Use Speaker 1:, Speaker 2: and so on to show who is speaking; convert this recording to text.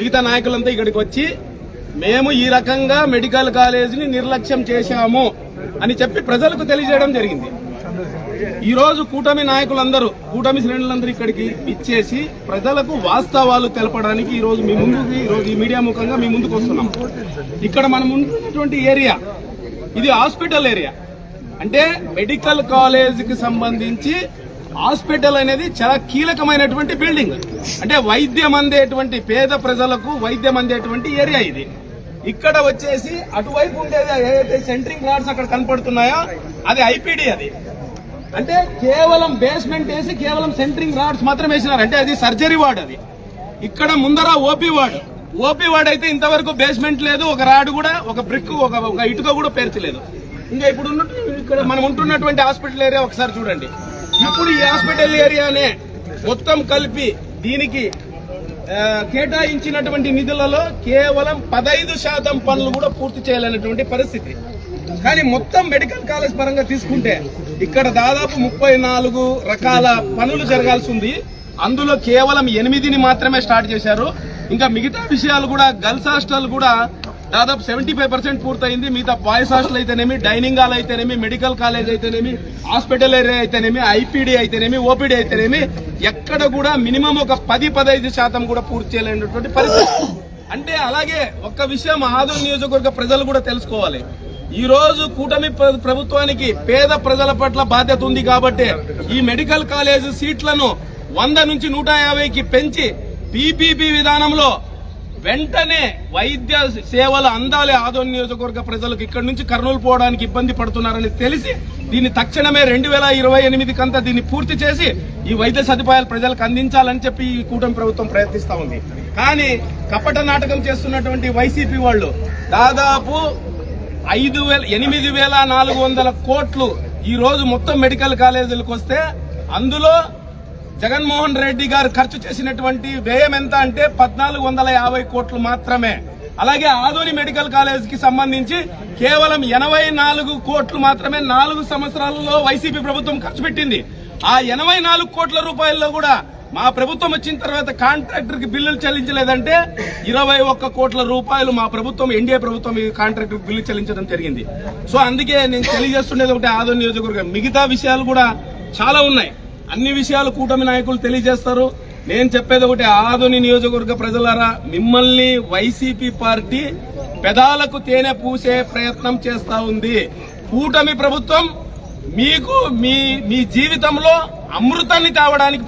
Speaker 1: మిగతా నాయకులంతా ఇక్కడికి వచ్చి మేము ఈ రకంగా మెడికల్ కాలేజీని నిర్లక్ష్యం చేశాము అని చెప్పి ప్రజలకు తెలియజేయడం జరిగింది. ఈ రోజు కూటమి నాయకులందరూ కూటమి శ్రేణులందరూ ఇక్కడికి ఇచ్చేసి ప్రజలకు వాస్తవాలు తెలపడానికి ఈ రోజు మీ ముందుకు ఈ రోజు ఈ మీడియా ముఖంగా మీ ముందుకు వస్తున్నాం. ఇక్కడ మనం ఉన్నటువంటి ఏరియా ఇది హాస్పిటల్ ఏరియా. అంటే మెడికల్ కాలేజీకి సంబంధించి హాస్పిటల్ అనేది చాలా కీలకమైనటువంటి బిల్డింగ్. అంటే వైద్యం అందేటువంటి పేద ప్రజలకు వైద్యం అందేటువంటి ఏరియా ఇది. ఇక్కడ వచ్చేసి అటువైపు ఉండేది ఏదైతే సెంట్రింగ్ రాడ్స్ అక్కడ కనపడుతున్నాయో అది ఐపీడీ అది. అంటే కేవలం బేస్మెంట్ వేసి కేవలం సెంట్రింగ్ రాడ్స్ మాత్రం వేసినారు. అంటే అది సర్జరీ వార్డ్ అది. ఇక్కడ ముందర ఓపీ వార్డ్. ఓపీ వార్డ్ అయితే ఇంతవరకు బేస్మెంట్ లేదు ఒక రాడ్ కూడా ఒక బ్రిక్ ఒక ఇటుక కూడా పేర్చలేదు. ఇంకా ఇప్పుడు ఇక్కడ మనం ఉంటున్నటువంటి హాస్పిటల్ ఏరియా ఒకసారి చూడండి. ఇప్పుడు ఈ హాస్పిటల్ ఏరియానే మొత్తం కలిపి దీనికి కేటాయించినటువంటి నిధులలో కేవలం పదైదు శాతం పనులు కూడా పూర్తి చేయాలనేటువంటి పరిస్థితి. కానీ మొత్తం మెడికల్ కాలేజ్ పరంగా తీసుకుంటే ఇక్కడ దాదాపు ముప్పై నాలుగు రకాల పనులు జరగాల్సి ఉంది అందులో కేవలం ఎనిమిదిని మాత్రమే స్టార్ట్ చేశారు. ఇంకా మిగతా విషయాలు కూడా గర్ల్స్ హాస్టల్ కూడా దాదాపు సెవెంటీ ఫైవ్ పర్సెంట్ పూర్తయింది. మిగతా బాయ్స్ హాస్టల్ అయితేనేమి డైనింగ్ హాల్ అయితేనేమి మెడికల్ కాలేజ్ అయితేనేమి హాస్పిటల్ ఏరియా అయితేనేమి ఐపీడీ అయితేనేమి ఓపీడీ అయితేనేమి ఎక్కడ కూడా మినిమం ఒక పది పదహైదు శాతం కూడా పూర్తి చేయలేనటువంటి పరిస్థితి. అంటే అలాగే ఒక్క విషయం ఆదోన్ నియోజకవర్గ ప్రజలు కూడా తెలుసుకోవాలి. ఈ రోజు కూటమి ప్ర- ప్రభుత్వానికి పేద ప్రజల పట్ల బాధ్యత ఉంది కాబట్టి ఈ మెడికల్ కాలేజ్ సీట్లను వంద నుంచి నూట యాభైకి పెంచి పీపీపీ విధానంలో వెంటనే వైద్య సేవలు అందాలి ఆదోన్ నియోజకవర్గ ప్రజలకు ఇక్కడ నుంచి కర్నూలు పోవడానికి ఇబ్బంది పడుతున్నారని తెలిసి దీన్ని తక్షణమే రెండు వేల ఇరవై ఎనిమిది కంతా దీన్ని పూర్తి చేసి ఈ వైద్య సదుపాయాలు ప్రజలకు అందించాలని చెప్పి ఈ కూటమి ప్రభుత్వం ప్రయత్నిస్తా ఉంది. కానీ కపట నాటకం చేస్తున్నటువంటి వైసీపీ వాళ్ళు దాదాపు ఐదు వేల ఎనిమిది వేల నాలుగు వందల కోట్లు ఈ రోజు మొత్తం మెడికల్ కాలేజీలకు వస్తే అందులో జగన్మోహన్ రెడ్డి గారు ఖర్చు చేసినటువంటి వ్యయం ఎంత అంటే పద్నాలుగు వందల యాభై కోట్లు మాత్రమే. అలాగే ఆధోని మెడికల్ కాలేజ్కి సంబంధించి కేవలం ఎనభై నాలుగు కోట్లు మాత్రమే నాలుగు సంవత్సరాలలో వైసీపీ ప్రభుత్వం ఖర్చు పెట్టింది. ఆ ఎనభై నాలుగు కోట్ల రూపాయల్లో కూడా మా ప్రభుత్వం వచ్చిన తర్వాత కాంట్రాక్టర్కి బిల్లులు చెల్లించలేదంటే ఇరవై ఒక్క కోట్ల రూపాయలు మా ప్రభుత్వం ఎన్డీఏ ప్రభుత్వం ఈ కాంట్రాక్టర్ బిల్లు చెల్లించడం జరిగింది. సో అందుకే నేను తెలియజేస్తుండేది ఒకటి ఆదోని నియోజకవర్గం. మిగతా విషయాలు కూడా చాలా ఉన్నాయి. అన్ని విషయాలు కూటమి నాయకులు తెలియజేస్తారు. నేను చెప్పేది ఒకటి ఆదోని నియోజకవర్గ ప్రజలారా మిమ్మల్ని వైసీపీ పార్టీ పెదాలకు తేనె పూసే ప్రయత్నం చేస్తా ఉంది. కూటమి ప్రభుత్వం మీకు మీ మీ జీవితంలో అమృతాన్ని తేవడానికి